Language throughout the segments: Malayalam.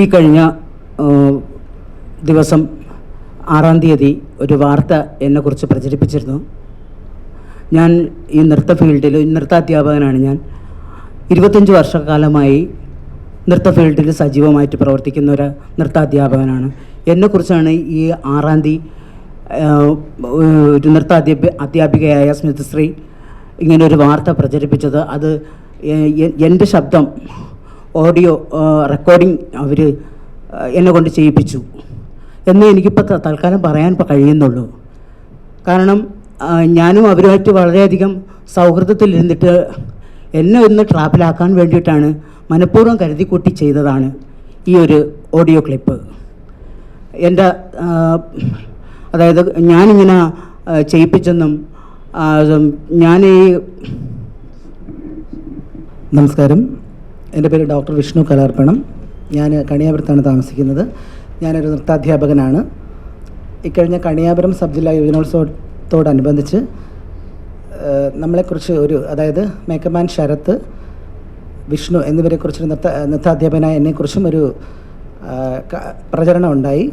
ഈ കഴിഞ്ഞ ദിവസം ആറാം തീയതി ഒരു വാർത്ത എന്നെക്കുറിച്ച് പ്രചരിപ്പിച്ചിരുന്നു. ഞാൻ ഈ നൃത്ത ഫീൽഡിൽ നൃത്താധ്യാപകനാണ് ഞാൻ. ഇരുപത്തഞ്ച് വർഷക്കാലമായി നൃത്ത ഫീൽഡിൽ സജീവമായിട്ട് പ്രവർത്തിക്കുന്ന ഒരു നൃത്താധ്യാപകനാണ് എന്നെക്കുറിച്ചാണ് ഈ ആറാം തീയതി ഒരു നൃത്ത അധ്യാപ അധ്യാപികയായ സ്മിതശ്രീ ഇങ്ങനെ ഒരു വാർത്ത പ്രചരിപ്പിച്ചത്. അത് എന്റെ ശബ്ദം ഓഡിയോ റെക്കോർഡിംഗ് അവർ എന്നെ കൊണ്ട് ചെയ്യിപ്പിച്ചു. എന്നേ എനിക്കിപ്പോൾ തൽക്കാലം പറയാൻ കഴിയുന്നുള്ളൂ. കാരണം ഞാനും അവരുമായിട്ട് വളരെയധികം സൗഹൃദത്തിലിരുന്നിട്ട് എന്നെ ഒന്ന് ട്രാപ്പിലാക്കാൻ വേണ്ടിയിട്ടാണ് മനഃപൂർവം കരുതിക്കൂട്ടി ചെയ്തതാണ് ഈ ഒരു ഓഡിയോ ക്ലിപ്പ്. എന്റെ അതായത് ഞാനിങ്ങനെ ചെയ്യിപ്പിച്ചെന്നും ഞാൻ ഈ നമസ്കാരം. എന്റെ പേര് ഡോക്ടർ വിഷ്ണു കലാർപ്പണം. ഞാൻ കണിയാപുരത്താണ് താമസിക്കുന്നത്. ഞാനൊരു നൃത്താധ്യാപകനാണ്. ഇക്കഴിഞ്ഞ കണിയാപുരം സബ് ജില്ലാ യുവജനോത്സവത്തോടനുബന്ധിച്ച് നമ്മളെക്കുറിച്ച് ഒരു അതായത് മേക്കമാൻ ശരത്ത് വിഷ്ണു എന്നിവരെക്കുറിച്ചൊരു നൃത്ത നൃത്താധ്യാപകനായ എന്നെക്കുറിച്ചും ഒരു പ്രചരണം ഉണ്ടായി.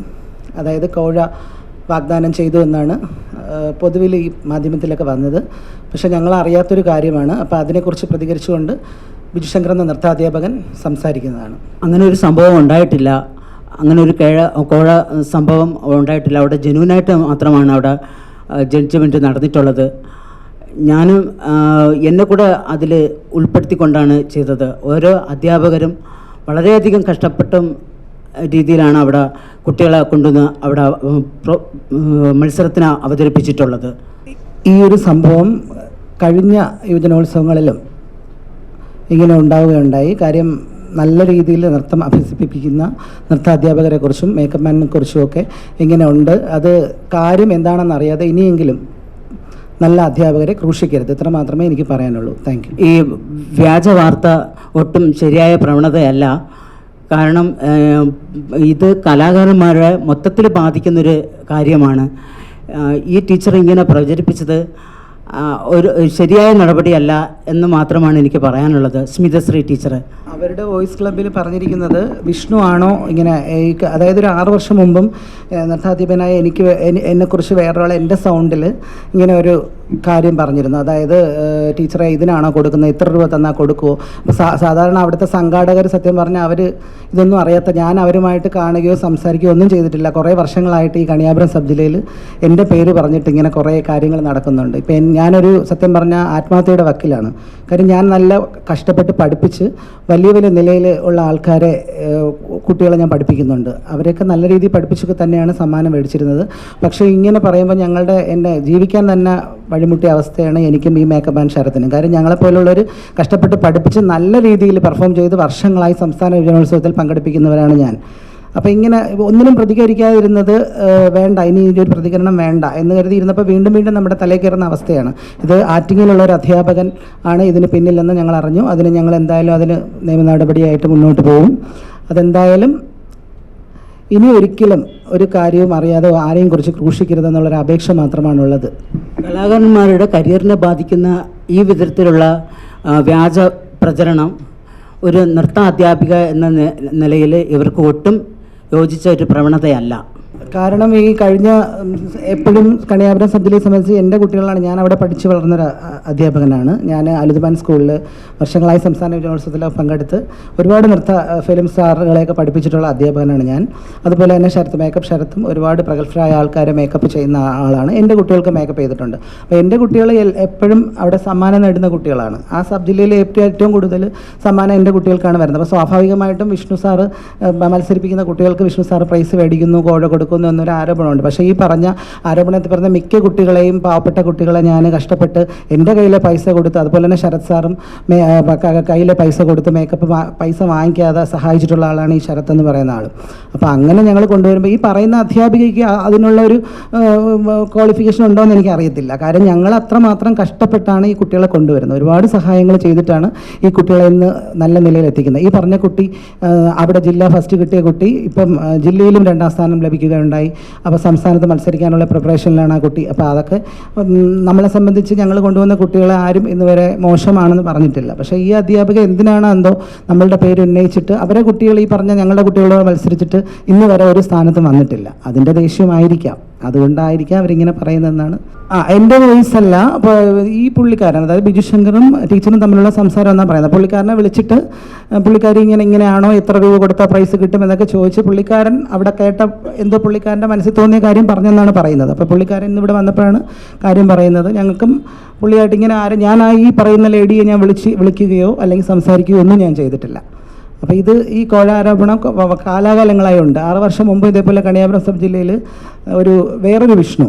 അതായത് കോഴ വാഗ്ദാനം ചെയ്തു എന്നാണ് പൊതുവിൽ ഈ മാധ്യമത്തിലൊക്കെ വന്നത്. പക്ഷേ ഞങ്ങൾ അറിയാത്തൊരു കാര്യമാണ് അപ്പോൾ അതിനെക്കുറിച്ച് പ്രതികരിച്ചുകൊണ്ട് ബിജുശങ്കർ എന്ന നൃത്താധ്യാപകൻ സംസാരിക്കുന്നതാണ്. അങ്ങനെ ഒരു സംഭവം ഉണ്ടായിട്ടില്ല. അങ്ങനെ ഒരു കേഴ കോഴ സംഭവം ഉണ്ടായിട്ടില്ല. അവിടെ ജനുവിനായിട്ട് മാത്രമാണ് അവിടെ ജഡ്ജ്മെന്റ് നടന്നിട്ടുള്ളത്. ഞാനും എന്നെ കൂടെ അതിൽ ഉൾപ്പെടുത്തിക്കൊണ്ടാണ് ചെയ്തത്. ഓരോ അധ്യാപകരും വളരെയധികം കഷ്ടപ്പെട്ടും രീതിയിലാണ് അവിടെ കുട്ടികളെ കൊണ്ടുവന്ന് അവിടെ മത്സരത്തിന് അവതരിപ്പിച്ചിട്ടുള്ളത്. ഈ ഒരു സംഭവം കഴിഞ്ഞ യുവജനോത്സവങ്ങളിലും ഇങ്ങനെ ഉണ്ടാവുകയുണ്ടായി. കാര്യം നല്ല രീതിയിൽ നൃത്തം അഭ്യസിപ്പിക്കുന്ന നൃത്താധ്യാപകരെക്കുറിച്ചും മേക്കപ്പ് മാനിനെ കുറിച്ചും ഒക്കെ ഇങ്ങനെ ഉണ്ട്. അത് കാര്യം എന്താണെന്ന് അറിയാതെ ഇനിയെങ്കിലും നല്ല അധ്യാപകരെ ക്രൂശിക്കരുത്. ഇത്ര മാത്രമേ എനിക്ക് പറയാനുള്ളൂ. താങ്ക് യു ഈ വ്യാജ വാർത്ത ഒട്ടും ശരിയായ പ്രവണതയല്ല. കാരണം ഇത് കലാകാരന്മാരെ മൊത്തത്തിൽ ബാധിക്കുന്നൊരു കാര്യമാണ്. ഈ ടീച്ചർ ഇങ്ങനെ പ്രചരിപ്പിച്ചത് ഒരു ശരിയായ നടപടിയല്ല എന്ന് മാത്രമാണ് എനിക്ക് പറയാനുള്ളത് സ്മിതശ്രീ ടീച്ചർ അവരുടെ വോയിസ് ക്ലബ്ബിൽ പറഞ്ഞിരിക്കുന്നത് വിഷ്ണു ആണോ ഇങ്ങനെ അതായത് ഒരു ആറു വർഷം മുമ്പും നൃത്താധിപനായ എനിക്ക് എന്നെക്കുറിച്ച് വേറൊരാൾ എന്റെ സൗണ്ടിൽ ഇങ്ങനെ ഒരു കാര്യം പറഞ്ഞിരുന്നു. അതായത് ടീച്ചറെ ഇതിനാണോ കൊടുക്കുന്നത്? ഇത്ര രൂപ തന്നാൽ കൊടുക്കുമോ സാധാരണ അവിടുത്തെ സംഘാടകർ സത്യം പറഞ്ഞാൽ അവർ ഇതൊന്നും അറിയാത്ത ഞാൻ അവരുമായിട്ട് കാണുകയോ സംസാരിക്കുകയോ ഒന്നും ചെയ്തിട്ടില്ല. കുറേ വർഷങ്ങളായിട്ട് ഈ കണിയാപുരം സബ് ജില്ലയിൽ എന്റെ പേര് പറഞ്ഞിട്ട് ഇങ്ങനെ കുറേ കാര്യങ്ങൾ നടക്കുന്നുണ്ട്. ഇപ്പം ഞാനൊരു സത്യം പറഞ്ഞാൽ ആത്മഹത്യയുടെ വക്കിലാണ്. കാര്യം ഞാൻ നല്ല കഷ്ടപ്പെട്ട് പഠിപ്പിച്ച് വലിയ വലിയ നിലയിൽ ഉള്ള ആൾക്കാരെ കുട്ടികളെ ഞാൻ പഠിപ്പിക്കുന്നുണ്ട്. അവരെയൊക്കെ നല്ല രീതിയിൽ പഠിപ്പിച്ചൊക്കെ തന്നെയാണ് സമ്മാനം മേടിച്ചിരുന്നത്. പക്ഷേ ഇങ്ങനെ പറയുമ്പോൾ ഞങ്ങളുടെ എന്റെ ജീവിക്കാൻ തന്നെ വഴിമുട്ടിയ അവസ്ഥയാണ് എനിക്കും ഈ മേക്കപ്പ് ആൻഡ് ശരത്തിനും. കാര്യം ഞങ്ങളെപ്പോലുള്ളവർ കഷ്ടപ്പെട്ട് പഠിപ്പിച്ച് നല്ല രീതിയിൽ പെർഫോം ചെയ്ത് വർഷങ്ങളായി സംസ്ഥാന യുവജനോത്സവത്തിൽ പങ്കെടുപ്പിക്കുന്നവരാണ് ഞാൻ. അപ്പോൾ ഇങ്ങനെ ഒന്നിനും പ്രതികരിക്കാതിരുന്നത് വേണ്ട. ഇനി ഒരു പ്രതികരണം വേണ്ട എന്ന് കരുതിയിരുന്നപ്പോൾ വീണ്ടും വീണ്ടും നമ്മുടെ തലയിൽ കയറുന്ന അവസ്ഥയാണ്. ഇത് ആറ്റിങ്ങിലുള്ള ഒരു അധ്യാപകൻ ആണ് ഇതിന് പിന്നിലെന്ന് ഞങ്ങൾ അറിഞ്ഞു. അതിന് ഞങ്ങൾ എന്തായാലും അതിന് നിയമ നടപടിയായിട്ട് മുന്നോട്ട് പോകും. അതെന്തായാലും ഇനി ഒരിക്കലും ഒരു കാര്യവും അറിയാതെ ആരെയും കുറിച്ച് ക്രൂശിക്കരുതെന്നുള്ളൊരു അപേക്ഷ മാത്രമാണുള്ളത്. കലാകാരന്മാരുടെ കരിയറിനെ ബാധിക്കുന്ന ഈ വിധത്തിലുള്ള വ്യാജ പ്രചരണം ഒരു നൃത്ത അധ്യാപിക എന്ന നിലയിൽ ഇവർക്ക് ഒട്ടും യോജിച്ച ഒരു പ്രവണതയല്ല. കാരണം ഈ കഴിഞ്ഞ എപ്പോഴും കണിയാപുരം സബ്ജിലെ സംബന്ധിച്ച് എന്റെ കുട്ടികളാണ് ഞാൻ അവിടെ പഠിച്ചു വളർന്നൊരു അധ്യാപകനാണ്. ഞാൻ അലുദ്ബാൻ സ്കൂളിൽ വർഷങ്ങളായി സംസ്ഥാന യുവജനോത്സവത്തിൽ പങ്കെടുത്ത് ഒരുപാട് നൃത്ത ഫിലിം സ്റ്റാറുകളെയൊക്കെ പഠിപ്പിച്ചിട്ടുള്ള അധ്യാപകനാണ് ഞാൻ. അതുപോലെ തന്നെ ശരത്ത് മേക്കപ്പ് ശരത്തും ഒരുപാട് പ്രഗത്ഭരായ ആൾക്കാരെ മേക്കപ്പ് ചെയ്യുന്ന ആളാണ്. എന്റെ കുട്ടികൾക്ക് മേക്കപ്പ് ചെയ്തിട്ടുണ്ട്. അപ്പോൾ എന്റെ കുട്ടികൾ എപ്പോഴും അവിടെ സമ്മാനം നേടുന്ന കുട്ടികളാണ്. ആ സബ് ഏറ്റവും കൂടുതൽ സമ്മാനം എന്റെ കുട്ടികൾക്കാണ് വരുന്നത്. അപ്പോൾ സ്വാഭാവികമായിട്ടും വിഷ്ണു സാറ് മത്സരിപ്പിക്കുന്ന കുട്ടികൾക്ക് വിഷ്ണു സാറ് പ്രൈസ് മേടിക്കുന്നു കോഴ കൊടുക്കുന്നു എന്നൊരു ആരോപണമുണ്ട്. പക്ഷേ ഈ പറഞ്ഞ ആരോപണത്തിൽ പറഞ്ഞ മിക്ക കുട്ടികളെയും പാവപ്പെട്ട കുട്ടികളെ ഞാൻ കഷ്ടപ്പെട്ട് എന്റെ കയ്യിലെ പൈസ കൊടുത്ത് അതുപോലെ തന്നെ ശരത് സാറും കയ്യിലെ പൈസ കൊടുത്ത് മേക്കപ്പ് പൈസ വാങ്ങിക്കാതെ സഹായിച്ചിട്ടുള്ള ആളാണ് ഈ ശരത് എന്ന് പറയുന്ന ആൾ അപ്പോൾ അങ്ങനെ ഞങ്ങൾ കൊണ്ടുവരുമ്പോൾ ഈ പറയുന്ന അധ്യാപികയ്ക്ക് അതിനുള്ള ഒരു ക്വാളിഫിക്കേഷൻ ഉണ്ടോ എന്ന് എനിക്ക് അറിയത്തില്ല കാര്യം ഞങ്ങൾ അത്രമാത്രം കഷ്ടപ്പെട്ടാണ് ഈ കുട്ടികളെ കൊണ്ടുവരുന്നത്. ഒരുപാട് സഹായങ്ങൾ ചെയ്തിട്ടാണ് ഈ കുട്ടികളെ ഇന്ന് നല്ല നിലയിൽ എത്തിക്കുന്നത്. ഈ പറഞ്ഞ കുട്ടി അവിടെ ജില്ലാ ഫസ്റ്റ് കിട്ടിയ കുട്ടി ഇപ്പം ജില്ലയിലും രണ്ടാം സ്ഥാനം ലഭിക്കുകയുണ്ടായി. പറയുകയുണ്ടായി അപ്പോൾ സംസ്ഥാനത്ത് മത്സരിക്കാനുള്ള പ്രിപ്പറേഷനിലാണ് ആ കുട്ടി. അപ്പോൾ അതൊക്കെ നമ്മളെ സംബന്ധിച്ച് ഞങ്ങൾ കൊണ്ടുവന്ന കുട്ടികളെ ആരും ഇന്നുവരെ മോശമാണെന്ന് പറഞ്ഞിട്ടില്ല. പക്ഷേ ഈ അധ്യാപിക എന്തിനാണ് എന്തോ നമ്മളുടെ പേര് ഉന്നയിച്ചിട്ട് അവരെ കുട്ടികൾ ഈ പറഞ്ഞ ഞങ്ങളുടെ കുട്ടികളോട് മത്സരിച്ചിട്ട് ഇന്ന് വരെ ഒരു സ്ഥാനത്തും വന്നിട്ടില്ല. അതിന്റെ ദേഷ്യമായിരിക്കാം. അതുകൊണ്ടായിരിക്കാം അവരിങ്ങനെ പറയുന്നതെന്നാണ്. ആ എന്റെ വോയിസ് അല്ല അപ്പോൾ ഈ പുള്ളിക്കാരൻ അതായത് ബിജു ശങ്കറും ടീച്ചറും തമ്മിലുള്ള സംസാരം എന്നാണ് പറയുന്നത്. പുള്ളിക്കാരനെ വിളിച്ചിട്ട് പുള്ളിക്കാരി ഇങ്ങനെ ഇങ്ങനെയാണോ എത്ര രൂപ കൊടുത്താൽ പ്രൈസ് കിട്ടും എന്നൊക്കെ ചോദിച്ച് പുള്ളിക്കാരൻ അവിടെ കേട്ട എന്തോ പുള്ളിക്കാരന്റെ മനസ്സിൽ തോന്നിയ കാര്യം പറഞ്ഞെന്നാണ് പറയുന്നത്. അപ്പോൾ പുള്ളിക്കാരൻ ഇന്ന് ഇവിടെ വന്നപ്പോഴാണ് കാര്യം പറയുന്നത്. ഞങ്ങൾക്കും പുള്ളിയായിട്ട് ഇങ്ങനെ ആരും ഞാൻ ഈ പറയുന്ന ലേഡിയെ ഞാൻ വിളിച്ച് വിളിക്കുകയോ അല്ലെങ്കിൽ സംസാരിക്കുകയോ ഒന്നും ഞാൻ ചെയ്തിട്ടില്ല. അപ്പോൾ ഇത് ഈ കോഴാരോപണം കാലാകാലങ്ങളായി ഉണ്ട്. ആറ് വർഷം മുമ്പ് ഇതേപോലെ കണിയാപുരം സബ് ജില്ലയിൽ ഒരു വേറൊരു വിഷ്ണു.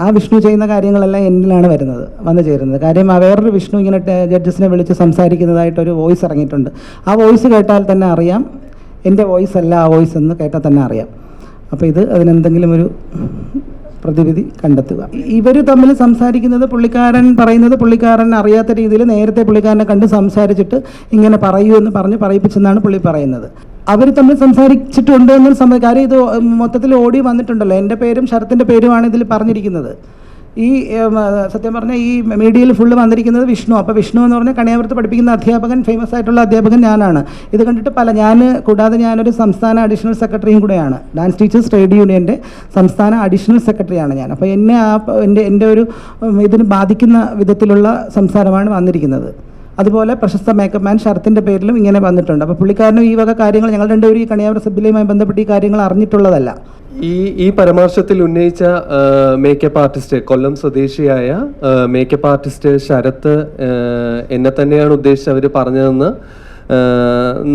ആ വിഷ്ണു ചെയ്യുന്ന കാര്യങ്ങളെല്ലാം എന്നിലാണ് വരുന്നത് വന്നു ചേരുന്നത്. കാര്യം ആ വേറൊരു വിഷ്ണു ഇങ്ങനെ ജഡ്ജസിനെ വിളിച്ച് സംസാരിക്കുന്നതായിട്ടൊരു വോയിസ് ഇറങ്ങിയിട്ടുണ്ട്. ആ വോയിസ് കേട്ടാൽ തന്നെ അറിയാം. എന്റെ വോയിസ് അല്ല ആ വോയിസ് എന്ന് കേട്ടാൽ തന്നെ അറിയാം. അപ്പോൾ ഇത് അതിനെന്തെങ്കിലും ഒരു പ്രതിവിധി കണ്ടെത്തുക. ഇവർ തമ്മിൽ സംസാരിക്കുന്നത് പുള്ളിക്കാരൻ പറയുന്നത് പുള്ളിക്കാരൻ അറിയാത്ത രീതിയിൽ നേരത്തെ പുള്ളിക്കാരനെ കണ്ട് സംസാരിച്ചിട്ട് ഇങ്ങനെ പറയൂ എന്ന് പറഞ്ഞ് പറയിപ്പിച്ചെന്നാണ് പുള്ളി പറയുന്നത്. അവർ തമ്മിൽ സംസാരിച്ചിട്ടുണ്ട് എന്നൊരു സംഭവം കാര്യം ഇത് മൊത്തത്തിൽ ഓടി വന്നിട്ടുണ്ടല്ലോ. എന്റെ പേരും ശരത്തിന്റെ പേരുമാണ് ഇതിൽ പറഞ്ഞിരിക്കുന്നത്. ഈ സത്യം പറഞ്ഞാൽ ഈ മീഡിയയിൽ ഫുള്ള് വന്നിരിക്കുന്നത് വിഷ്ണു. അപ്പോൾ വിഷ്ണു എന്ന് പറഞ്ഞാൽ കണിയാപുരത്ത് പഠിപ്പിക്കുന്ന അധ്യാപകൻ ഫേമസ് ആയിട്ടുള്ള അധ്യാപകൻ ഞാനാണ്. ഇത് കണ്ടിട്ട് പല ഞാൻ കൂടാതെ ഞാനൊരു സംസ്ഥാന അഡീഷണൽ സെക്രട്ടറിയും കൂടെയാണ്. ഡാൻസ് ടീച്ചേഴ്സ് ട്രേഡ് യൂണിയന്റെ സംസ്ഥാന അഡീഷണൽ സെക്രട്ടറിയാണ് ഞാൻ. അപ്പോൾ എന്നെ ആ എന്റെ എന്റെ ഒരു ഇതിന് ബാധിക്കുന്ന വിധത്തിലുള്ള സംസാരമാണ് വന്നിരിക്കുന്നത്. അതുപോലെ പ്രശസ്ത മേക്കപ്പ് മാൻ ശരത്തിന്റെ പേരിലും ഇങ്ങനെ വന്നിട്ടുണ്ട്. അപ്പോൾ പുള്ളിക്കാരനും ഈ വക കാര്യങ്ങൾ ഞങ്ങൾ രണ്ടുപേരും ഈ കണിയാവര സബ്ബിലയുമായി ബന്ധപ്പെട്ട് ഈ കാര്യങ്ങൾ അറിഞ്ഞിട്ടുള്ളതല്ല. ഈ ഈ പരാമർശത്തിൽ ഉന്നയിച്ച മേക്കപ്പ് ആർട്ടിസ്റ്റ് കൊല്ലം സ്വദേശിയായ മേക്കപ്പ് ആർട്ടിസ്റ്റ് ശരത്ത് എന്നെ തന്നെയാണ് ഉദ്ദേശിച്ച് അവർ പറഞ്ഞതെന്ന്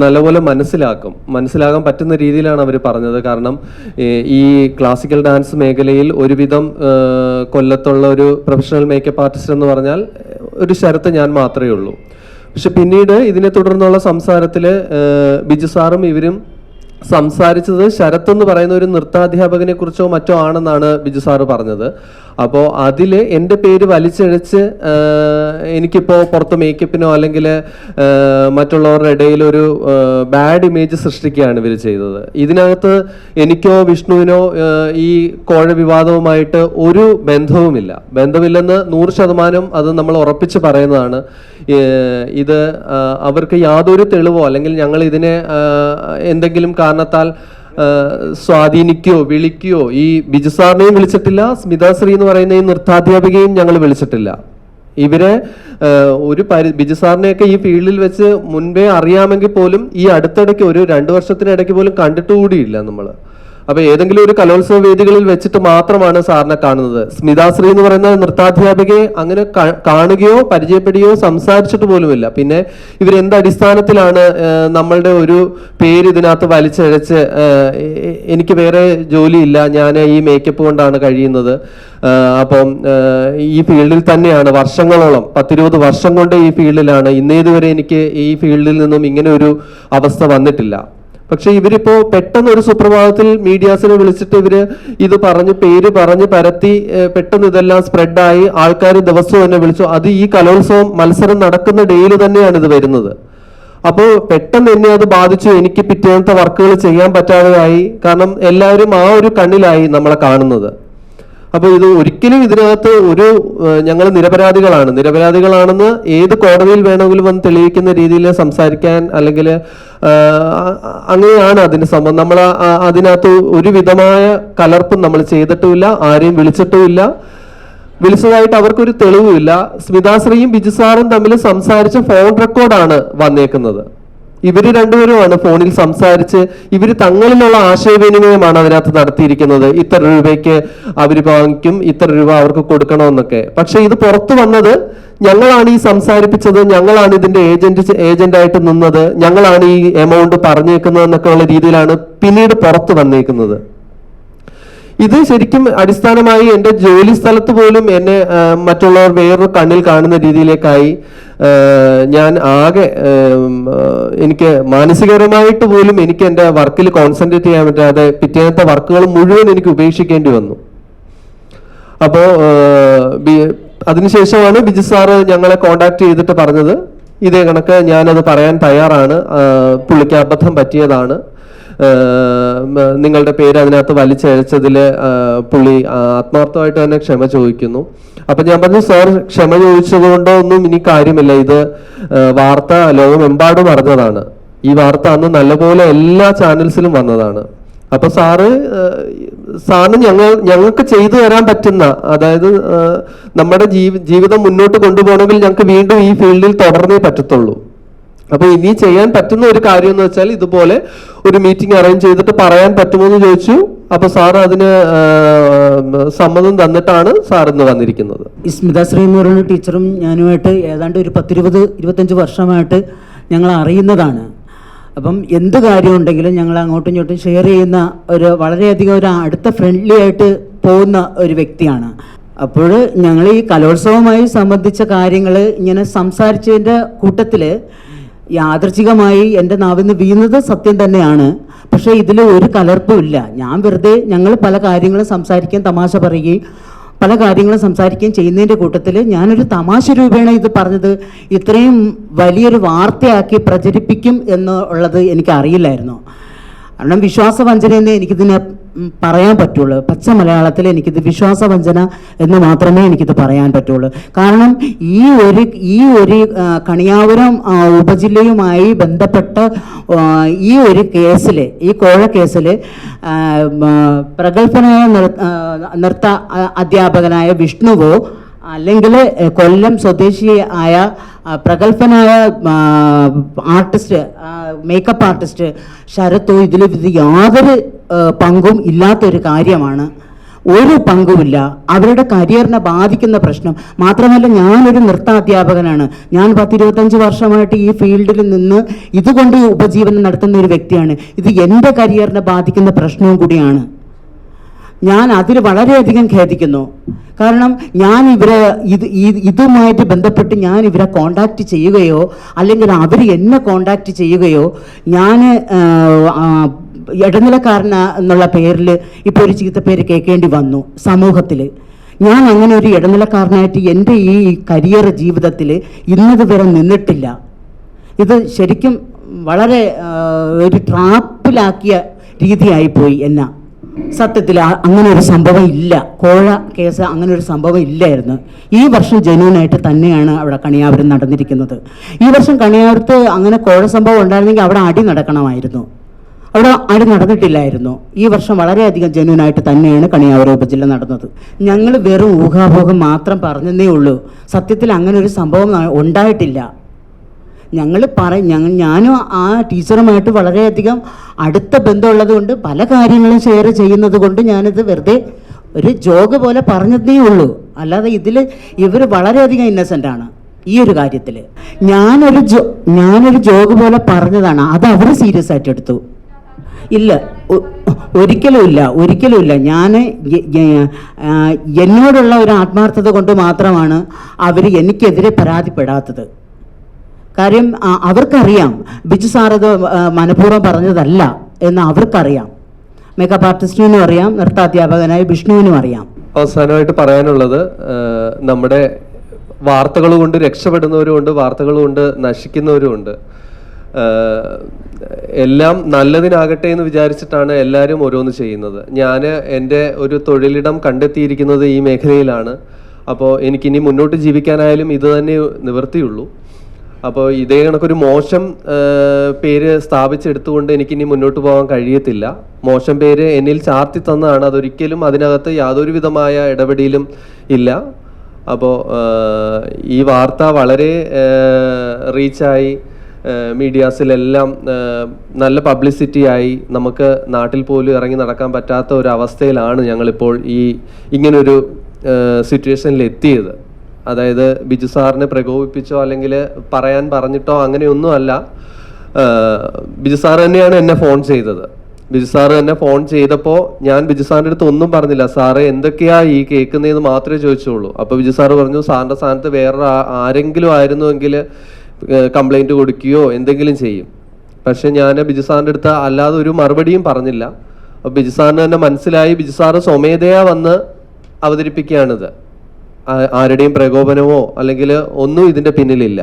നല്ലപോലെ മനസ്സിലാക്കും. മനസ്സിലാകാൻ പറ്റുന്ന രീതിയിലാണ് അവർ പറഞ്ഞത്. കാരണം ഈ ക്ലാസിക്കൽ ഡാൻസ് മേഖലയിൽ ഒരുവിധം കൊല്ലത്തുള്ള ഒരു പ്രൊഫഷണൽ മേക്കപ്പ് ആർട്ടിസ്റ്റ് എന്ന് പറഞ്ഞാൽ ഒരു ശരത്ത് ഞാൻ മാത്രമേ ഉള്ളൂ. പക്ഷെ പിന്നീട് ഇതിനെ തുടർന്നുള്ള സംസാരത്തിൽ ബിജു സാറും ഇവരും സംസാരിച്ചത് ശരത് എന്ന് പറയുന്ന ഒരു നൃത്താധ്യാപകനെ കുറിച്ചോ മറ്റോ ആണെന്നാണ് ബിജു സാറ് പറഞ്ഞത്. അപ്പോൾ അതിൽ എന്റെ പേര് വലിച്ചഴച്ച് എനിക്കിപ്പോൾ പുറത്ത് മേക്കപ്പിനോ അല്ലെങ്കിൽ മറ്റുള്ളവരുടെ ഇടയിൽ ഒരു ബാഡ് ഇമേജ് സൃഷ്ടിക്കുകയാണ് ഇവർ ചെയ്തത്. ഇതിനകത്ത് എനിക്കോ വിഷ്ണുവിനോ ഈ കോഴ വിവാദവുമായിട്ട് ഒരു ബന്ധവുമില്ല. ബന്ധമില്ലെന്ന് നൂറ് ശതമാനം അത് നമ്മൾ ഉറപ്പിച്ച് പറയുന്നതാണ്. ഇത് അവർക്ക് യാതൊരു തെളിവോ അല്ലെങ്കിൽ ഞങ്ങൾ ഇതിനെ എന്തെങ്കിലും കാരണത്താൽ സ്വാധീനിക്കുകയോ വിളിക്കുകയോ ഈ ബിജു സാറിനെയും വിളിച്ചിട്ടില്ല സ്മിതാശ്രീ എന്ന് പറയുന്ന ഈ നൃത്താധ്യാപികയും ഞങ്ങൾ വിളിച്ചിട്ടില്ല. ഇവരെ ഒരു പരി ബിജു സാറിനെയൊക്കെ ഈ ഫീൽഡിൽ വെച്ച് മുൻപേ അറിയാമെങ്കിൽ പോലും ഈ അടുത്തിടയ്ക്ക് ഒരു രണ്ട് വർഷത്തിനിടയ്ക്ക് പോലും കണ്ടിട്ടുകൂടിയില്ല നമ്മൾ അപ്പൊ ഏതെങ്കിലും ഒരു കലോത്സവ വേദികളിൽ വെച്ചിട്ട് മാത്രമാണ് സാറിനെ കാണുന്നത്. സ്മിതാശ്രീ എന്ന് പറയുന്ന നൃത്താധ്യാപികയെ അങ്ങനെ കാണുകയോ പരിചയപ്പെടുകയോ സംസാരിച്ചിട്ട് പോലുമില്ല. പിന്നെ ഇവരെന്ത് അടിസ്ഥാനത്തിലാണ് നമ്മളുടെ ഒരു പേര് ഇതിനകത്ത് വലിച്ചഴച്ച് എനിക്ക് വേറെ ജോലിയില്ല ഞാൻ ഈ മേക്കപ്പ് കൊണ്ടാണ് കഴിയുന്നത്. അപ്പം ഈ ഫീൽഡിൽ തന്നെയാണ് വർഷങ്ങളോളം പത്തിരുപത് വർഷം കൊണ്ട് ഈ ഫീൽഡിലാണ്. ഇന്നേതുവരെ എനിക്ക് ഈ ഫീൽഡിൽ നിന്നും ഇങ്ങനെ ഒരു അവസ്ഥ വന്നിട്ടില്ല. പക്ഷെ ഇവരിപ്പോ പെട്ടെന്ന് ഒരു സുപ്രഭാതത്തിൽ മീഡിയാസിനെ വിളിച്ചിട്ട് ഇവർ ഇത് പറഞ്ഞ് പേര് പറഞ്ഞ് പരത്തി പെട്ടെന്ന് ഇതെല്ലാം സ്പ്രെഡായി ആൾക്കാർ ദിവസവും എന്നെ വിളിച്ചു. അത് ഈ കലോത്സവം മത്സരം നടക്കുന്ന ഡേയിൽ തന്നെയാണ് ഇത് വരുന്നത്. അപ്പോൾ പെട്ടെന്ന് എന്നെ അത് ബാധിച്ചു. എനിക്ക് പിറ്റേന്നത്തെ വർക്കുകൾ ചെയ്യാൻ പറ്റാതെയായി. കാരണം എല്ലാവരും ആ ഒരു കണ്ണിലായി നമ്മളെ കാണുന്നത്. അപ്പോൾ ഇത് ഒരിക്കലും ഇതിനകത്ത് ഒരു ഞങ്ങൾ നിരപരാധികളാണ്. നിരപരാധികളാണെന്ന് ഏത് കോടതിയിൽ വേണമെങ്കിലും വന്ന് തെളിയിക്കുന്ന രീതിയിൽ സംസാരിക്കാൻ അല്ലെങ്കിൽ അങ്ങനെയാണ് അതിന് സംഭവം നമ്മൾ അതിനകത്ത് ഒരു വിധമായ കലർപ്പും നമ്മൾ ചെയ്തിട്ടുമില്ല ആരെയും വിളിച്ചിട്ടുമില്ല. വിളിച്ചതായിട്ട് അവർക്കൊരു തെളിവുമില്ല. സ്മിതാശ്രീയും ബിജുസാറും തമ്മിൽ സംസാരിച്ച ഫോൺ റെക്കോർഡാണ് വന്നേക്കുന്നത്. ഇവർ രണ്ടുപേരുമാണ് ഫോണിൽ സംസാരിച്ച് ഇവർ തങ്ങളിലുള്ള ആശയവിനിമയമാണ് അതിനകത്ത് നടത്തിയിരിക്കുന്നത്. ഇത്ര രൂപയ്ക്ക് അവർ വാങ്ങിക്കും ഇത്ര രൂപ അവർക്ക് കൊടുക്കണമെന്നൊക്കെ. പക്ഷെ ഇത് പുറത്തു വന്നത് ഞങ്ങളാണ് ഈ സംസാരിപ്പിച്ചത് ഞങ്ങളാണ് ഇതിന്റെ ഏജന്റ് ഏജന്റായിട്ട് നിന്നത് ഞങ്ങളാണ് ഈ എമൗണ്ട് ഉള്ള രീതിയിലാണ് പിന്നീട് പുറത്തു വന്നേക്കുന്നത്. ഇത് ശരിക്കും അടിസ്ഥാനമായി എന്റെ ജോലി സ്ഥലത്ത് പോലും എന്നെ മറ്റുള്ളവർ വേറൊരു കണ്ണിൽ കാണുന്ന രീതിയിലേക്കായി ഞാൻ ആകെ എനിക്ക് മാനസികപരമായിട്ട് പോലും എനിക്ക് എന്റെ വർക്കിൽ കോൺസെൻട്രേറ്റ് ചെയ്യാൻ പറ്റാതെ പിറ്റേന്നത്തെ വർക്കുകൾ മുഴുവൻ എനിക്ക് ഉപേക്ഷിക്കേണ്ടി വന്നു. അപ്പോൾ അതിനുശേഷമാണ് ബിജു സാറ് ഞങ്ങളെ കോണ്ടാക്ട് ചെയ്തിട്ട് പറഞ്ഞത്. ഇതേ കണക്ക് ഞാനത് പറയാൻ തയ്യാറാണ്. പുള്ളിക്ക് അബദ്ധം പറ്റിയതാണ്. നിങ്ങളുടെ പേര് അതിനകത്ത് വലിച്ചഴച്ചതിൽ പുള്ളി ആത്മാർത്ഥമായിട്ട് തന്നെ ക്ഷമ ചോദിക്കുന്നു. അപ്പൊ ഞാൻ പറഞ്ഞു സാർ ക്ഷമ ചോദിച്ചതുകൊണ്ടോ ഒന്നും ഇനി കാര്യമില്ല. ഇത് വാർത്ത ലോകമെമ്പാടും അറിഞ്ഞതാണ്. ഈ വാർത്ത അന്ന് നല്ലപോലെ എല്ലാ ചാനൽസിലും വന്നതാണ്. അപ്പൊ സാറ് സാറിന് ഞങ്ങൾ ഞങ്ങൾക്ക് ചെയ്തു തരാൻ പറ്റുന്ന അതായത് നമ്മുടെ ജീവ- ജീവിതം മുന്നോട്ട് കൊണ്ടുപോകണമെങ്കിൽ ഞങ്ങൾക്ക് വീണ്ടും ഈ ഫീൽഡിൽ തുടർന്നേ പറ്റത്തുള്ളൂ. അപ്പൊ ഇനി ചെയ്യാൻ പറ്റുന്ന ഒരു കാര്യം എന്ന് വെച്ചാൽ ഇതുപോലെ ഒരു മീറ്റിംഗ് അറേഞ്ച് ചെയ്തിട്ട് പറയാൻ പറ്റുമോ എന്ന് ചോദിച്ചു. അപ്പൊ സാർ അതിന് സമ്മതം തന്നിട്ടാണ് സാർ ഇന്ന് വന്നിരിക്കുന്നത്. സ്മിത ശ്രീ എന്ന് പറയുന്ന ടീച്ചറും ഞാനുമായിട്ട് ഏതാണ്ട് ഒരു പത്തിരുപത് ഇരുപത്തഞ്ച് വർഷമായിട്ട് ഞങ്ങൾ അറിയുന്നതാണ്. അപ്പം എന്ത് കാര്യം ഉണ്ടെങ്കിലും ഞങ്ങൾ അങ്ങോട്ടും ഇങ്ങോട്ടും ഷെയർ ചെയ്യുന്ന ഒരു വളരെയധികം ഒരു അടുത്ത ഫ്രണ്ട്ലി ആയിട്ട് പോകുന്ന ഒരു വ്യക്തിയാണ്. അപ്പോൾ ഞങ്ങൾ ഈ കലോത്സവമായി സംബന്ധിച്ച കാര്യങ്ങൾ ഇങ്ങനെ സംസാരിച്ചതിന്റെ കൂട്ടത്തിൽ യാദർച്ഛികമായി എന്റെ നാവിൽ നിന്ന് വീണത് സത്യം തന്നെയാണ്. പക്ഷേ ഇതിൽ ഒരു കലർപ്പുമില്ല ഞാൻ വെറുതെ ഞങ്ങൾ പല കാര്യങ്ങളും സംസാരിക്കുകയും തമാശ പറയുകയും പല കാര്യങ്ങളും സംസാരിക്കുകയും ചെയ്യുന്നതിന്റെ കൂട്ടത്തിൽ ഞാനൊരു തമാശ രൂപേണ ഇത് പറഞ്ഞത് ഇത്രയും വലിയൊരു വാർത്തയാക്കി പ്രചരിപ്പിക്കും എന്നുള്ളത് എനിക്കറിയില്ലായിരുന്നു. കാരണം വിശ്വാസവഞ്ചനയെന്ന് എനിക്കിതിനെ പറയാൻ പറ്റുള്ളൂ. പച്ച മലയാളത്തിൽ എനിക്കിത് വിശ്വാസവഞ്ചന എന്ന് മാത്രമേ എനിക്കിത് പറയാൻ പറ്റുള്ളൂ. കാരണം ഈ ഒരു ഈ ഒരു കണിയാപുരം ഉപജില്ലയുമായി ബന്ധപ്പെട്ട ഈ ഒരു കേസിൽ ഈ കോഴ കേസിൽ പ്രഗത്ഭനായ നൃത്ത അധ്യാപകനായ വിഷ്ണുവോ അല്ലെങ്കിൽ കൊല്ലം സ്വദേശി ആയ പ്രഗത്ഭനായ ആർട്ടിസ്റ്റ് മേക്കപ്പ് ആർട്ടിസ്റ്റ് ശരത്തോ ഇതിൽ ഇത് യാതൊരു പങ്കും ഇല്ലാത്തൊരു കാര്യമാണ്. ഒരു പങ്കുമില്ല. അവരുടെ കരിയറിനെ ബാധിക്കുന്ന പ്രശ്നം. മാത്രമല്ല ഞാനൊരു നൃത്താധ്യാപകനാണ്. ഞാൻ പത്തിരുപത്തഞ്ച് വർഷമായിട്ട് ഈ ഫീൽഡിൽ നിന്ന് ഇതുകൊണ്ട് ഉപജീവനം നടത്തുന്ന ഒരു വ്യക്തിയാണ്. ഇത് എന്റെ കരിയറിനെ ബാധിക്കുന്ന പ്രശ്നവും കൂടിയാണ്. ഞാൻ അതിൽ വളരെയധികം ഖേദിക്കുന്നു. കാരണം ഞാൻ ഇവരെ ഇത് ഇതുമായിട്ട് ബന്ധപ്പെട്ട് ഞാൻ ഇവരെ കോണ്ടാക്ട് ചെയ്യുകയോ അല്ലെങ്കിൽ അവർ എന്നെ കോണ്ടാക്ട് ചെയ്യുകയോ ഞാൻ ഇടനിലക്കാരന എന്നുള്ള പേരിൽ ഇപ്പോൾ ഒരു ചീത്തപ്പേര് കേൾക്കേണ്ടി വന്നു സമൂഹത്തിൽ. ഞാൻ അങ്ങനെ ഒരു ഇടനിലക്കാരനായിട്ട് എന്റെ ഈ കരിയർ ജീവിതത്തിൽ ഇന്നതുവരെ നിന്നിട്ടില്ല. ഇത് ശരിക്കും വളരെ ഒരു ട്രാപ്പിലാക്കിയ രീതിയായിപ്പോയി എന്നാ. സത്യത്തിൽ അങ്ങനെ ഒരു സംഭവം ഇല്ല. കോഴ കേസ് അങ്ങനെ ഒരു സംഭവം ഇല്ലായിരുന്നു. ഈ വർഷം ജനുവിനായിട്ട് തന്നെയാണ് അവിടെ കണിയാപുരം നടന്നിരിക്കുന്നത്. ഈ വർഷം കണിയാപുരത്ത് അങ്ങനെ കോഴ സംഭവം ഉണ്ടായിരുന്നെങ്കിൽ അവിടെ അടി നടക്കണമായിരുന്നു. അവിടെ അടി നടന്നിട്ടില്ലായിരുന്നു. ഈ വർഷം വളരെയധികം ജനുവിനായിട്ട് തന്നെയാണ് കണിയാപുരം ഉപജില്ല നടന്നത്. ഞങ്ങൾ വെറും ഊഹാഭോഗം മാത്രം പറഞ്ഞതേ ഉള്ളൂ. സത്യത്തിൽ അങ്ങനെ ഒരു സംഭവം ഉണ്ടായിട്ടില്ല. ഞങ്ങൾ പറ ഞങ്ങൾ ഞാനും ആ ടീച്ചറുമായിട്ട് വളരെയധികം അടുത്ത ബന്ധമുള്ളത് കൊണ്ട് പല കാര്യങ്ങളും ഷെയർ ചെയ്യുന്നത് കൊണ്ട് ഞാനിത് വെറുതെ ഒരു ജോഗ് പോലെ പറഞ്ഞതേ ഉള്ളൂ. അല്ലാതെ ഇതിൽ ഇവർ വളരെയധികം ഇന്നസെന്റ് ആണ് ഈ ഒരു കാര്യത്തിൽ ഞാനൊരു ജോ ഞാനൊരു ജോഗ് പോലെ പറഞ്ഞതാണ്. അത് അവർ സീരിയസ് ആയിട്ട് എടുത്തു. ഇല്ല ഒരിക്കലും ഇല്ല ഒരിക്കലും ഇല്ല. ഞാൻ എന്നോടുള്ള ഒരു ആത്മാർത്ഥത കൊണ്ട് മാത്രമാണ് അവർ എനിക്കെതിരെ പരാതിപ്പെടാത്തത്. കാര്യം അവർക്കറിയാം. ബിജു സാർ ഇത് മനഃപൂർവം പറഞ്ഞതല്ല എന്ന് അവർക്കറിയാം. മേക്കപ്പ് ആർട്ടിസ്റ്റിനും അറിയാം നൃത്താധ്യാപകനായ വിഷ്ണുവിനും അറിയാം. അവസാനമായിട്ട് പറയാനുള്ളത് നമ്മുടെ വാർത്തകൾ കൊണ്ട് രക്ഷപ്പെടുന്നവരുമുണ്ട് വാർത്തകൾ കൊണ്ട് നശിക്കുന്നവരുമുണ്ട് എല്ലാം നല്ലതിനാകട്ടെ എന്ന് വിചാരിച്ചിട്ടാണ് എല്ലാവരും ഓരോന്ന് ചെയ്യുന്നത്. ഞാൻ എന്റെ ഒരു തൊഴിലിടം കണ്ടെത്തിയിരിക്കുന്നത് ഈ മേഖലയിലാണ്. അപ്പോൾ എനിക്കിനി മുന്നോട്ട് ജീവിക്കാനായാലും ഇത് തന്നെ നിവൃത്തിയുള്ളൂ. അപ്പോൾ ഇതേ കണക്കൊരു മോശം പേര് സ്ഥാപിച്ചെടുത്തുകൊണ്ട് എനിക്കിനി മുന്നോട്ട് പോകാൻ കഴിയത്തില്ല. മോശം പേര് എന്നിൽ ചാർത്തി തന്നതാണ് അതൊരിക്കലും അതിനകത്ത് യാതൊരു വിധമായ ഇടപെടലും ഇല്ല. അപ്പോൾ ഈ വാർത്ത വളരെ റീച്ചായി മീഡിയാസിലെല്ലാം നല്ല പബ്ലിസിറ്റി ആയി നമുക്ക് നാട്ടിൽ പോലും ഇറങ്ങി നടക്കാൻ പറ്റാത്ത ഒരു അവസ്ഥയിലാണ് ഞങ്ങളിപ്പോൾ ഈ ഇങ്ങനൊരു സിറ്റുവേഷനിൽ എത്തിയത് അതായത് ബിജു സാറിനെ പ്രകോപിപ്പിച്ചോ അല്ലെങ്കിൽ പറയാൻ പറഞ്ഞിട്ടോ അങ്ങനെയൊന്നും അല്ല ബിജു സാർ തന്നെയാണ് എന്നെ ഫോൺ ചെയ്തത്. ബിജു സാറ് തന്നെ ഫോൺ ചെയ്തപ്പോൾ ഞാൻ ബിജു സാറിന്റെ അടുത്ത് ഒന്നും പറഞ്ഞില്ല. സാറ് എന്തൊക്കെയാ ഈ കേൾക്കുന്നതെന്ന് മാത്രമേ ചോദിച്ചുള്ളൂ. അപ്പോൾ ബിജു സാറ് പറഞ്ഞു സാറിന്റെ സ്ഥാനത്ത് വേറെ ആരെങ്കിലും ആയിരുന്നുവെങ്കിൽ കംപ്ലൈന്റ് കൊടുക്കുകയോ എന്തെങ്കിലും ചെയ്യും. പക്ഷെ ഞാൻ ബിജു സാറിന്റെ അടുത്ത് അല്ലാതെ ഒരു മറുപടിയും പറഞ്ഞില്ല. അപ്പോൾ ബിജു സാറിന് തന്നെ മനസ്സിലായി. ബിജു സാറ് സ്വമേധയാ വന്ന് അവതരിപ്പിക്കുകയാണിത്. ആരുടെയും പ്രകോപനമോ അല്ലെങ്കിൽ ഒന്നും ഇതിന്റെ പിന്നിലില്ല.